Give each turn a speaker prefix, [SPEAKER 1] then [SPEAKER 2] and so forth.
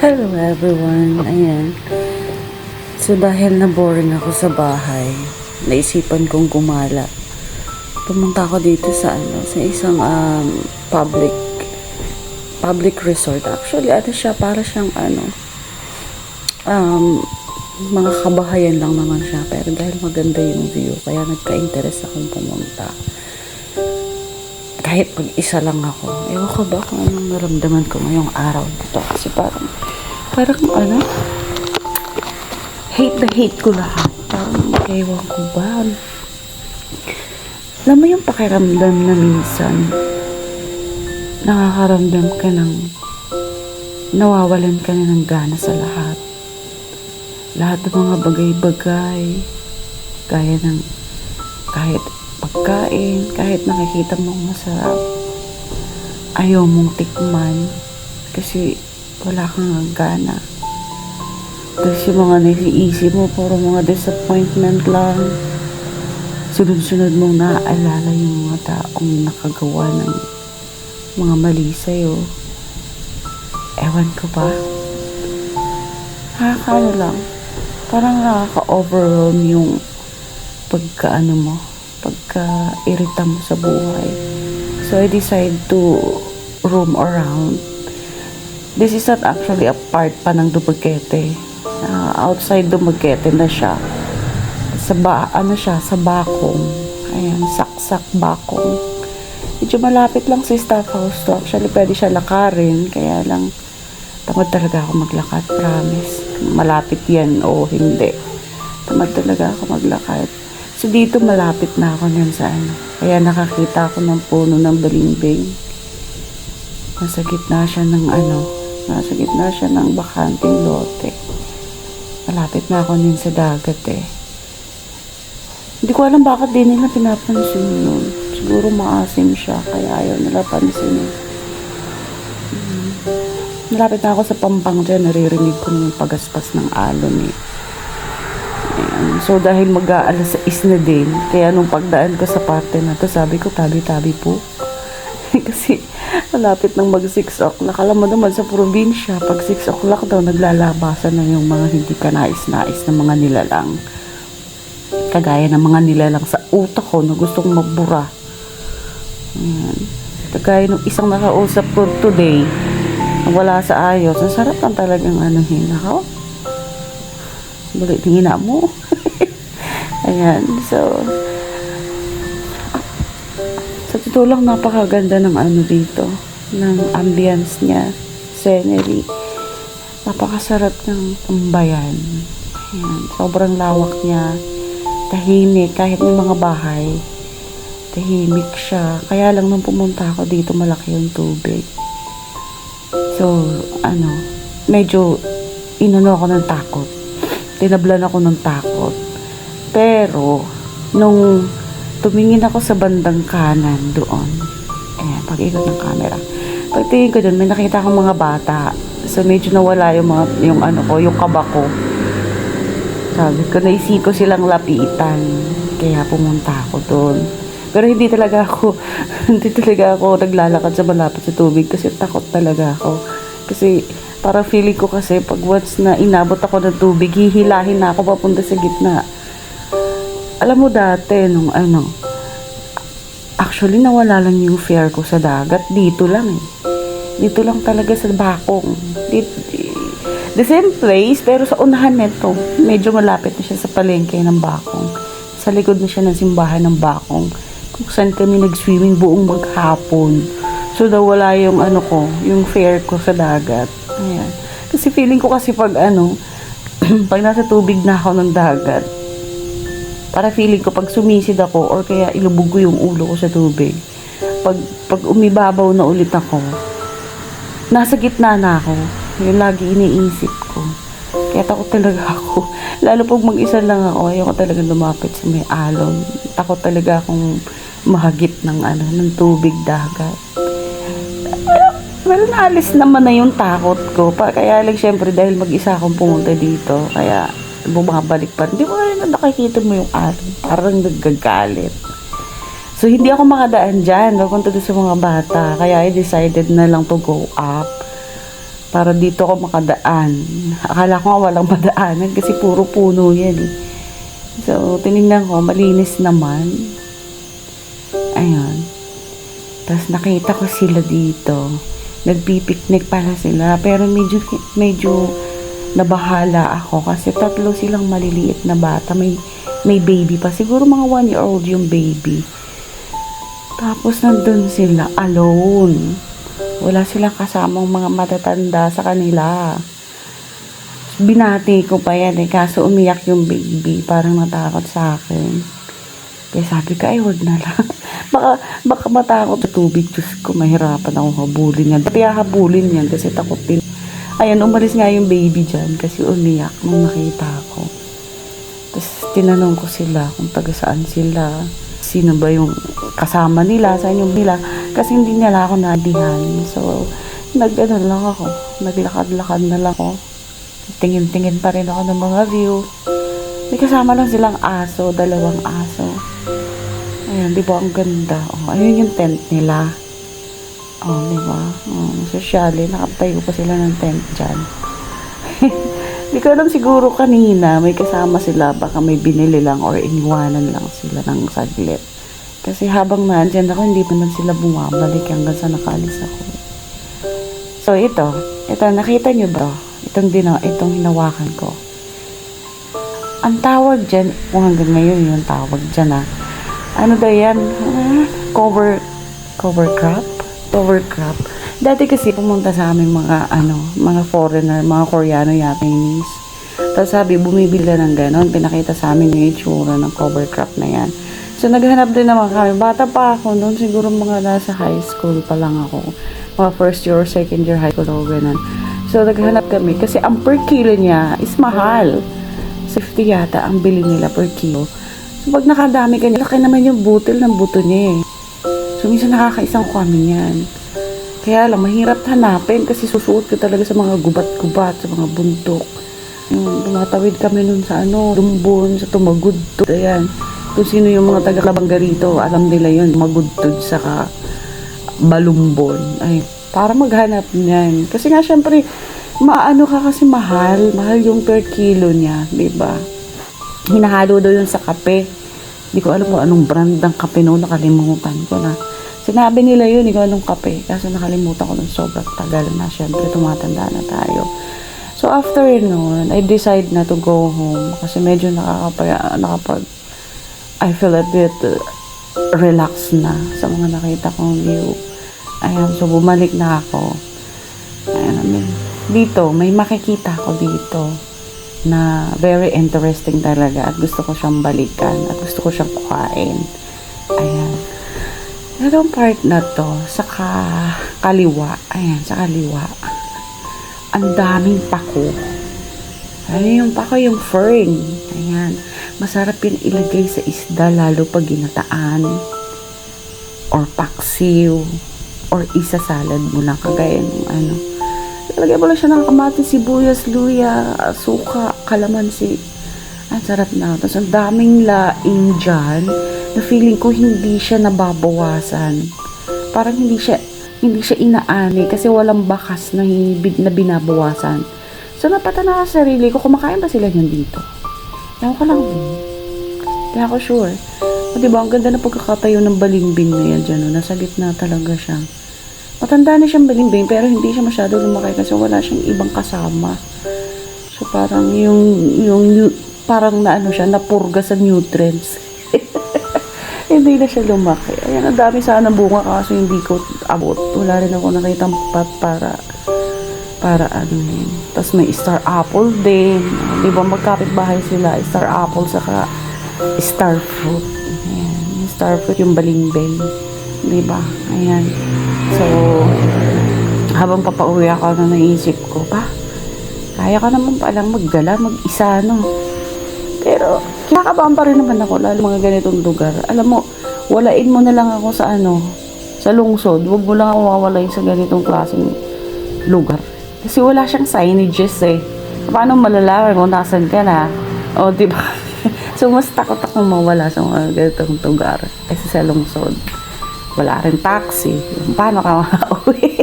[SPEAKER 1] Hello everyone, ayan. So dahil na boring ako sa bahay, naisipan kong gumala. Pumunta ako dito sa ano, sa isang um, public public resort. Actually, ano siya, para siyang ano, um, mga kabahayan lang naman siya. Pero dahil maganda yung view, kaya nagka-interest akong pumunta. Kahit pag-isa lang ako. Ewan ko ba kung anong naramdaman ko ngayong araw na to. Kasi parang, parang ano, hate na hate ko lahat. Parang, ewan ko ba. Alam mo yung pakiramdam na minsan, nakakaramdam ka ng, nawawalan ka na ng gana sa lahat. Lahat ng mga bagay-bagay, gaya ng kahit pagkain, kahit nakikita mong masarap, ayaw mong tikman kasi wala kang gana. Tapos yung mga naiisip mo, puro mga disappointment lang. Sunod-sunod mong naaalala yung mga taong nakagawa ng mga mali sa'yo. Ewan ko ba? Nakakaano lang. Parang nakaka-overwhelm yung pagka-ano mo, pagka-irita mo sa buhay. So, I decide to roam around. This is not actually a part pa ng Dumaguete. Uh, outside Dumaguete na siya. Sa ba, ano siya, sa Bakong. Ayan, saksak Bakong. Medyo malapit lang si staff house to. Actually, pwede siya lakarin. Kaya lang, tamad talaga ako maglakad, promise. Malapit yan o hindi. Tamad talaga ako maglakad. So, dito malapit na ako nun sa ano. Kaya nakakita ako ng puno ng balimbing. Nasa gitna siya ng ano, nasa gitna siya ng bakanting lote. Malapit na ako nun sa dagat eh. Hindi ko alam bakit din nila pinapansin yun. Siguro maasim siya, kaya ayaw nila pansinin. Mm. Malapit na ako sa pampang dyan, naririnig ko yung pagaspas ng alon eh. So dahil mag-aalas 6 na din, kaya nung pagdaan ko sa parte na to, sabi ko tabi-tabi po. Kasi malapit nang mag 6 o'clock. Alam mo naman sa probinsya, pag 6 o'clock daw, naglalabasan na yung mga hindi ka nais-nais na mga nilalang. Kagaya ng mga nilalang sa utak ko na gustong magbura. Ayan. Kagaya nung isang nakausap ko today, wala sa ayos, ang sarap ang talagang anuhin. Ako, balik tingin na mo. Ayan, so, sa totoo lang, napakaganda ng ano dito, ng ambience niya, scenery. Napakasarap ng tambayan. Ayan, sobrang lawak niya, tahimik, kahit may mga bahay, tahimik siya. Kaya lang nung pumunta ako dito, malaki yung tubig. So, ano, medyo inano ako ng takot. Tinablan ako ng takot. Pero, nung tumingin ako sa bandang kanan doon, eh, pag-ikot ng camera, pagtingin ko doon, may nakita akong mga bata. So, medyo nawala yung mga, yung ano ko, yung kaba ko. Sabi ko, naisip ko silang lapitan. Kaya pumunta ako doon. Pero hindi talaga ako, hindi talaga ako naglalakad sa malapit sa tubig kasi takot talaga ako. Kasi para feeling ko kasi pag once na inabot ako ng tubig, hihilahin na ako papunta sa gitna. Alam mo dati, nung ano, actually nawala lang yung fear ko sa dagat. Dito lang eh. Dito lang talaga sa bakong. Dito, the same place, pero sa unahan nito, medyo malapit na siya sa palengke ng bakong. Sa likod na siya ng simbahan ng bakong. Kung saan kami nag-swimming buong maghapon. So, nawala yung ano ko, yung fear ko sa dagat. Ayan. Kasi feeling ko kasi pag ano, pag nasa tubig na ako ng dagat, para feeling ko pag sumisid ako or kaya ilubog ko yung ulo ko sa tubig, pag, pag umibabaw na ulit ako, nasa gitna na ako. Yung lagi iniisip ko. Kaya takot talaga ako. Lalo pag mag-isa lang ako, ayoko talaga lumapit sa may alon. Takot talaga akong mahagip ng ano, ng tubig dagat. Well, naalis naman na yung takot ko. Pa, kaya lang syempre dahil mag-isa akong pumunta dito. Kaya bumabalik pa. Hindi mo na nakikita mo yung alon. Parang nagagalit. So, hindi ako makadaan dyan. Papunta doon sa mga bata. Kaya I decided na lang to go up. para dito ako makadaan. Akala ko nga walang madaanan kasi puro puno yan eh. So, tinignan ko, malinis naman. Ayun. Tapos nakita ko sila dito. Nagpipiknik pala sila. Pero medyo, medyo nabahala ako kasi tatlo silang maliliit na bata. May, may baby pa. Siguro mga one year old yung baby. Tapos nandun sila alone. Wala silang kasamang mga matatanda sa kanila. Binati ko pa yan eh. Kaso umiyak yung baby. Parang natakot sa akin. Kaya sabi ko, ay, wag na lang. baka, baka matakot sa tubig. Diyos ko, mahirapan akong habulin yan. Kaya habulin yan kasi takot din. Ayan, umalis nga yung baby dyan kasi umiyak nung nakita ko. Tapos tinanong ko sila kung taga saan sila. Sino ba yung kasama nila, saan yung nila. Kasi hindi nila ako nadihan. So, nag lang ako. Naglakad-lakad na lang ako. Tingin-tingin pa rin ako ng mga view. May kasama lang silang aso, dalawang aso. Ayan, di ba ang ganda? Oh, ayun yung tent nila. Oh, di ba? Oh, sosyali, nakatayo pa sila ng tent dyan. Di ko alam siguro kanina may kasama sila baka may binili lang or iniwanan lang sila ng saglit. Kasi habang nandyan ako hindi pa naman sila bumabalik hanggang sa nakalis ako. So ito, ito nakita nyo ba? Itong, dina, itong hinawakan ko. Ang tawag dyan, kung hanggang ngayon yung tawag dyan ah. Ano daw yan? Ah, cover, cover crop? Cover crop. Dati kasi pumunta sa amin mga ano, mga foreigner, mga Koreano, Japanese. Tapos sabi, bumibili ng ganon. Pinakita sa amin yung itsura ng cover crop na yan. So naghanap din naman kami. Bata pa ako noon, siguro mga nasa high school pa lang ako. Mga first year or second year high school ako ganun. So naghanap kami kasi ang per kilo niya is mahal. 50 yata ang bili nila per kilo. So pag nakadami ka niya, laki naman yung butil ng buto niya eh. Minsan nakakaisang kami yan. Kaya lang, mahirap hanapin kasi susuot ka talaga sa mga gubat-gubat, sa mga bundok. Yung tumatawid kami nun sa ano, lumbon, sa tumagudtod. Ayan. Kung sino yung mga taga-labangga rito, alam nila yun, magudtod sa balumbon. Ay, para maghanap niyan. Kasi nga, syempre, maano ka kasi mahal. Mahal yung per kilo niya, di ba? Hinahalo daw yun sa kape. Hindi ko alam kung anong brand ng kape noon, nakalimutan ko na. Sinabi nila yun, ikaw anong kape. Kaso nakalimutan ko nung sobrang tagal na. Siyempre, tumatanda na tayo. So, after noon, I decide na to go home. Kasi medyo nakakapag, nakapag, I feel a bit uh, relaxed na sa mga nakita kong view. Ayan, so bumalik na ako. Ayan, I mean, dito, may makikita ko dito na very interesting talaga at gusto ko siyang balikan at gusto ko siyang kuhain. Itong part na to, sa ka- kaliwa, ayan, sa kaliwa, ang daming pako. Ano yung pako? Yung fern. Ayan. Masarap yun ilagay sa isda, lalo pag ginataan. Or paksiw. Or isa salad mo lang, kagaya ng ano. Lagay mo lang siya ng kamatis, sibuyas, luya, suka, kalamansi. Ang sarap na. Tapos ang daming laing dyan na feeling ko hindi siya nababawasan. Parang hindi siya hindi siya inaani kasi walang bakas na, hibig na binabawasan. So napatanaw sa sarili ko, kumakain ba sila niyan dito? Ewan ko lang. Kaya ako sure. O diba, ang ganda na pagkakatayo ng balimbing na yan dyan. No? Nasa gitna talaga siya. Matanda na siyang balimbing pero hindi siya masyado lumaki kasi wala siyang ibang kasama. So parang yung, yung, parang na ano siya, napurga sa nutrients. hindi na siya lumaki. Ayan, ang dami sana bunga kaso hindi ko abot. Wala rin ako nakita pat para para ano yun. Tapos may star apple din. Di ba magkapit bahay sila, star apple saka star fruit. Ayan, star fruit yung balimbing. Di ba? Ayan. So, habang papauwi ako na naisip ko, pa, kaya ka naman palang maggala, mag-isa, no? Pero, kinakabahan pa rin naman ako, lalo mga ganitong lugar. Alam mo, walain mo na lang ako sa ano, sa lungsod. Huwag mo lang ako mawalain sa ganitong klaseng lugar. Kasi wala siyang signages eh. Paano malalaman kung nasan ka na? O, di ba? so, mas takot akong mawala sa mga ganitong lugar. Kasi sa lungsod, wala rin taxi. Paano ka makauwi?